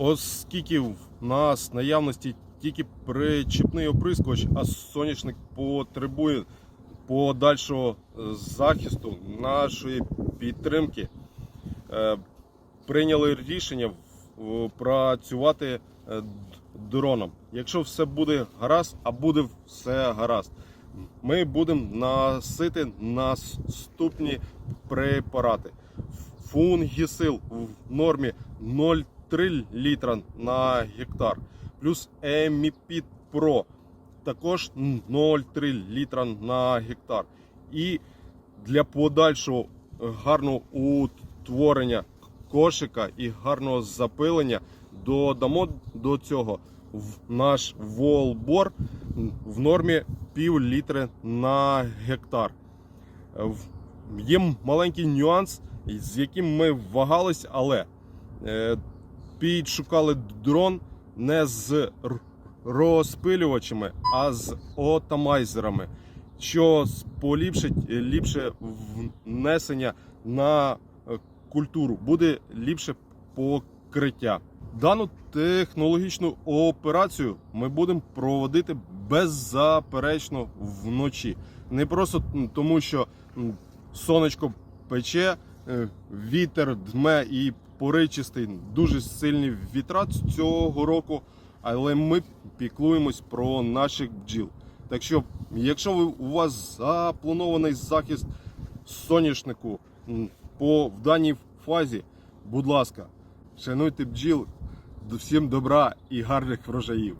Оскільки в нас наявності тільки причіпний оприскувач, а соняшник потребує подальшого е, захисту нашої підтримки, е, прийняли рішення працювати е, дроном. Якщо все буде гаразд, а буде все гаразд, ми будемо насити наступні препарати. Фунгісил в нормі 0,3 літра на гектар, плюс Еміпід Про також 0,3 літра на гектар. І для подальшого гарного утворення кошика і гарного запилення додамо до цього в наш волбор в нормі пів літри на гектар. Є маленький нюанс, з яким ми вагались, але е, підшукали дрон не з розпилювачами, а з отамайзерами, що поліпшить ліпше внесення на е, культуру, буде ліпше покриття. Дану технологічну операцію ми будемо проводити беззаперечно вночі. Не просто тому, що сонечко пече, е, вітер дме і поричистий, дуже сильний вітра цього року, але ми піклуємось про наших бджіл. Так що, якщо у вас запланований захист соняшнику по в даній фазі, будь ласка, шануйте бджіл, всім добра і гарних врожаїв.